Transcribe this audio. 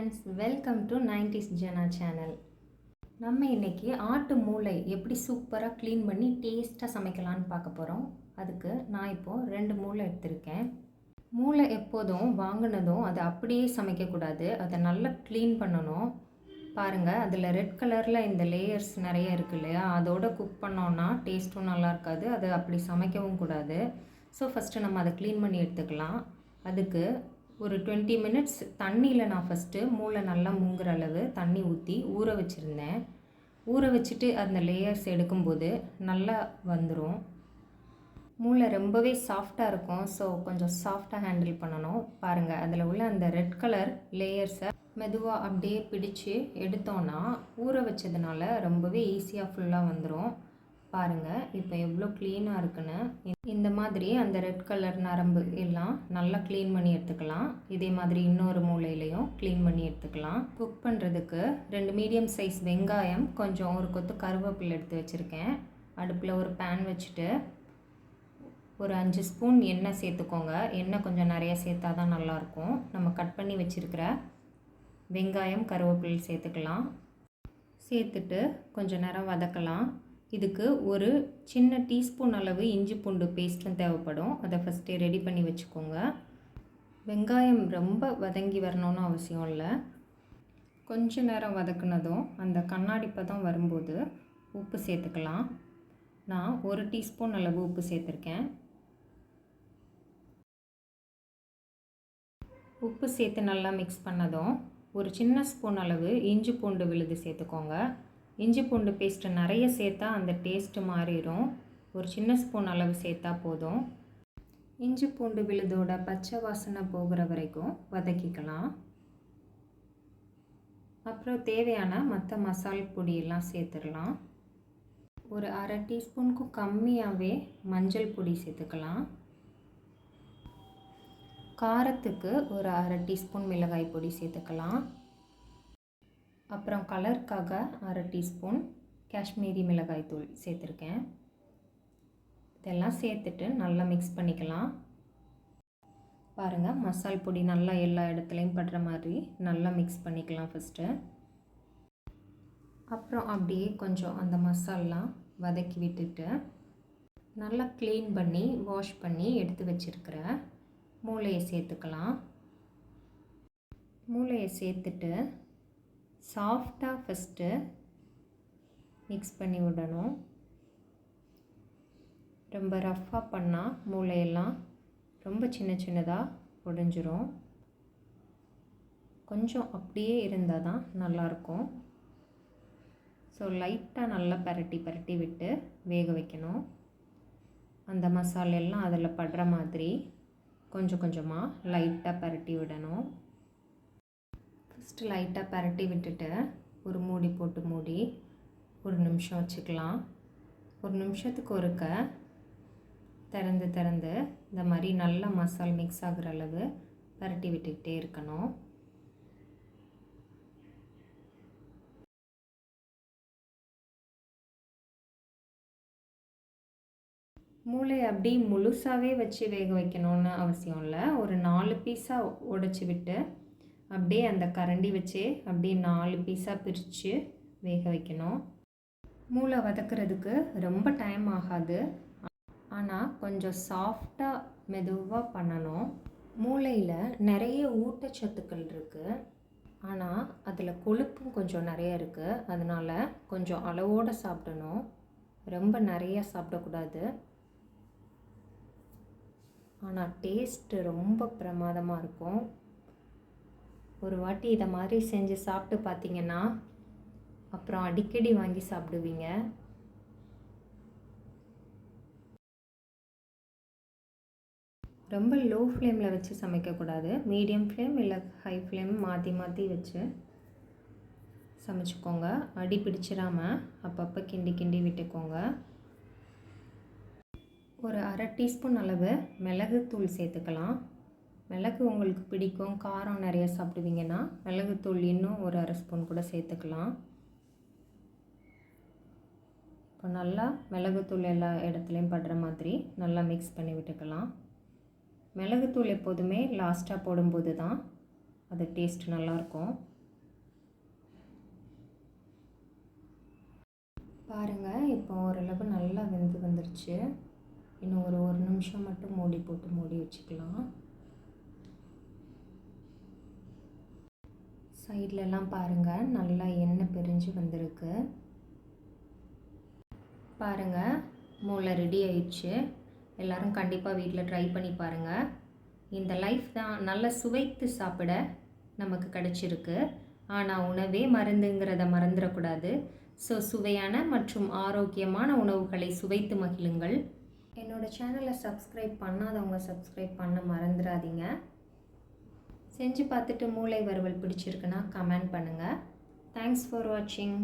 Friends welcome to nineties Jana channel நம்ம இன்றைக்கி ஆட்டு மூளை எப்படி சூப்பராக க்ளீன் பண்ணி டேஸ்ட்டாக சமைக்கலான்னு பார்க்க போகிறோம் அதுக்கு நான் இப்போது ரெண்டு மூளை எடுத்திருக்கேன். மூளை எப்போதும் வாங்கினதும் அதை அப்படியே சமைக்கக்கூடாது அதை நல்லா க்ளீன் பண்ணணும். பாருங்கள் அதில் ரெட் கலரில் இந்த லேயர்ஸ் நிறைய இருக்கு இல்லையா? அதோட குக் பண்ணோன்னா டேஸ்ட்டும் நல்லா இருக்காது. அது அப்படி சமைக்கவும் கூடாது. ஸோ ஃபஸ்ட்டு நம்ம அதை க்ளீன் பண்ணி எடுத்துக்கலாம். அதுக்கு ஒரு டுவெண்ட்டி மினிட்ஸ் தண்ணியில் நான் ஃபஸ்ட்டு மூளை நல்லா மூங்குற அளவு தண்ணி ஊற்றி ஊற வச்சுருந்தேன். ஊற வச்சுட்டு அந்த லேயர்ஸ் எடுக்கும்போது நல்லா வந்துடும் மூளை ரொம்பவே சாஃப்டாக இருக்கும். ஸோ கொஞ்சம் சாஃப்டாக ஹேண்டில் பண்ணணும். பாருங்கள் அதில் உள்ள அந்த ரெட் கலர் லேயர்ஸை மெதுவாக அப்படியே பிடிச்சு எடுத்தோன்னா ஊற வச்சதுனால ரொம்பவே ஈஸியாக ஃபுல்லாக வந்துடும் பாருங்கள் இப்போ எவ்வளோ க்ளீனாக இருக்குன்னு. இந்த மாதிரி அந்த ரெட் கலர் நரம்பு எல்லாம் நல்லா க்ளீன் பண்ணி எடுத்துக்கலாம். இதே மாதிரி இன்னொரு மூலையிலையும் க்ளீன் பண்ணி எடுத்துக்கலாம். குக் பண்ணுறதுக்கு ரெண்டு மீடியம் சைஸ் வெங்காயம் கொஞ்சம் ஒரு கொத்து கருவேப்பில் எடுத்து வச்சுருக்கேன். அடுப்பில் ஒரு பேன் வச்சுட்டு ஒரு அஞ்சு ஸ்பூன் எண்ணெய் சேர்த்துக்கோங்க. எண்ணெய் கொஞ்சம் நிறையா சேர்த்தா தான் நல்லாயிருக்கும் நம்ம கட் பண்ணி வச்சுருக்கிற வெங்காயம் கருவேப்பிலை சேர்த்துக்கலாம். சேர்த்துட்டு கொஞ்சம் நேரம் வதக்கலாம். இதுக்கு ஒரு சின்ன டீஸ்பூன் அளவு இஞ்சி பூண்டு பேஸ்ட்டும் தேவைப்படும். அதை ஃபஸ்ட்டே ரெடி பண்ணி வச்சுக்கோங்க. வெங்காயம் ரொம்ப வதங்கி வரணும்னு அவசியம் இல்லை. கொஞ்ச நேரம் வதக்குனதும் அந்த கண்ணாடி பதம் வரும்போது உப்பு சேர்த்துக்கலாம். நான் ஒரு டீஸ்பூன் அளவு உப்பு சேர்த்துருக்கேன். உப்பு சேர்த்து நல்லா மிக்ஸ் பண்ணதும் ஒரு சின்ன ஸ்பூன் அளவு இஞ்சி பூண்டு விழுது சேர்த்துக்கோங்க. இஞ்சி பூண்டு பேஸ்ட்டு நிறைய சேர்த்தா அந்த டேஸ்ட்டு மாறிடும். ஒரு சின்ன ஸ்பூன் அளவு சேர்த்தா போதும். இஞ்சி பூண்டு விழுதோட பச்சை வாசனை போகிற வரைக்கும் வதக்கிக்கலாம். அப்புறம் தேவையான மற்ற மசால் பொடியெல்லாம் சேர்த்துடலாம். ஒரு அரை டீஸ்பூனுக்கும் கம்மியாகவே மஞ்சள் பொடி சேர்த்துக்கலாம். காரத்துக்கு ஒரு அரை டீஸ்பூன் மிளகாய் பொடி சேர்த்துக்கலாம். அப்புறம் கலருக்காக அரை டீஸ்பூன் காஷ்மீரி மிளகாய் தூள் சேர்த்துருக்கேன். இதெல்லாம் சேர்த்துட்டு நல்லா மிக்ஸ் பண்ணிக்கலாம். பாருங்கள் மசால் பொடி நல்லா எல்லா இடத்துலையும் படுற மாதிரி நல்லா மிக்ஸ் பண்ணிக்கலாம் ஃபஸ்ட்டு அப்புறம் அப்படியே கொஞ்சம் அந்த மசாலாம் வதக்கி விட்டுட்டு நல்லா க்ளீன் பண்ணி வாஷ் பண்ணி எடுத்து வச்சுருக்கிற மூளையை சேர்த்துக்கலாம். மூளையை சேர்த்துட்டு சாஃப்டாக ஃபஸ்ட்டு மிக்ஸ் பண்ணி விடணும். ரொம்ப ரஃப்பாக பண்ணால் மூளையெல்லாம் ரொம்ப சின்ன சின்னதாக உடைஞ்சிரும். கொஞ்சம் அப்படியே இருந்தால் தான் நல்லாயிருக்கும். ஸோ லைட்டாக நல்லா பரட்டி பரட்டி விட்டு வேக வைக்கணும். அந்த மசாலெல்லாம் அதில் படுற மாதிரி கொஞ்சம் கொஞ்சமாக லைட்டாக பரட்டி விடணும். ஃபஸ்ட்டு லைட்டாக பரட்டி விட்டுட்டு ஒரு மூடி போட்டு மூடி ஒரு நிமிஷம் வச்சுக்கலாம். ஒரு நிமிஷத்துக்கு ஒருக்க திறந்து திறந்து இந்த மாதிரி நல்லா மசால் மிக்ஸ் ஆகிற அளவு பரட்டி விட்டுக்கிட்டே இருக்கணும். மூளை அப்படி முழுசாகவே வச்சு வேக வைக்கணும்னு அவசியம் இல்லை. ஒரு நாலு பீஸாக உடச்சி விட்டு அப்படியே அந்த கரண்டி வச்சு அப்படியே நாலு பீஸாக பிரித்து வேக வைக்கணும். மூளை வதக்கிறதுக்கு ரொம்ப டைம் ஆகாது. ஆனால் கொஞ்சம் சாஃப்டாக மெதுவாக பண்ணணும். மூளையில் நிறைய ஊட்டச்சத்துக்கள் இருக்குது ஆனால் அதில் கொழுப்பும் கொஞ்சம் நிறைய இருக்குது அதனால் கொஞ்சம் அளவோடு சாப்பிடணும். ரொம்ப நிறைய சாப்பிடக்கூடாது. ஆனால் டேஸ்ட்டு ரொம்ப பிரமாதமாக இருக்கும். ஒரு வாட்டி இதை மாதிரி செஞ்சு சாப்பிட்டு பார்த்தீங்கன்னா அப்புறம் அடிக்கடி வாங்கி சாப்பிடுவீங்க. ரொம்ப லோ ஃப்ளேமில் வச்சு சமைக்கக்கூடாது. மீடியம் ஃப்ளேம் இல்லை ஹை ஃப்ளேம் மாற்றி மாற்றி வச்சு சமைச்சிக்கோங்க. அடி பிடிச்சிடாமல் அப்பப்போ கிண்டி கிண்டி விட்டுக்கோங்க. ஒரு அரை டீஸ்பூன் அளவு மிளகுத்தூள் சேர்த்துக்கலாம். மிளகு உங்களுக்கு பிடிக்கும் காரம் நிறையா சாப்பிடுவீங்கன்னா மிளகுத்தூள் இன்னும் ஒரு அரை ஸ்பூன் கூட சேர்த்துக்கலாம். இப்போ நல்லா மிளகுத்தூள் எல்லா இடத்துலையும் படுற மாதிரி நல்லா மிக்ஸ் பண்ணி விட்டுக்கலாம். மிளகுத்தூள் எப்போதுமே லாஸ்ட்டாக போடும்போது தான் அது டேஸ்ட் நல்லாயிருக்கும். பாருங்கள் இப்போ ஓரளவு நல்லா வெந்து வந்துருச்சு. இன்னும் ஒரு ஒரு நிமிஷம் மட்டும் மூடி போட்டு மூடி வச்சுக்கலாம். சைட்லலாம் பாருங்கள் நல்லா எண்ணெய் பிரிஞ்சு வந்திருக்கு. பாருங்கள் மூளை ரெடி ஆயிடுச்சு. எல்லோரும் கண்டிப்பாக வீட்டில் ட்ரை பண்ணி பாருங்கள் இந்த லைஃப் தான் நல்லா சுவைத்து சாப்பிட நமக்கு கிடச்சிருக்கு. ஆனால் உணவே மருந்துங்கிறத மறந்துடக்கூடாது. ஸோ சுவையான மற்றும் ஆரோக்கியமான உணவுகளை சுவைத்து மகிழுங்கள். என்னோடய சேனலை சப்ஸ்கிரைப் பண்ணாதவங்க சப்ஸ்கிரைப் பண்ண மறந்துடாதீங்க. செஞ்சு பார்த்துட்டு மூளை வறுவல் பிடிச்சிருக்குன்னா கமெண்ட் பண்ணுங்கள் தேங்க்ஸ் ஃபார் வாட்சிங்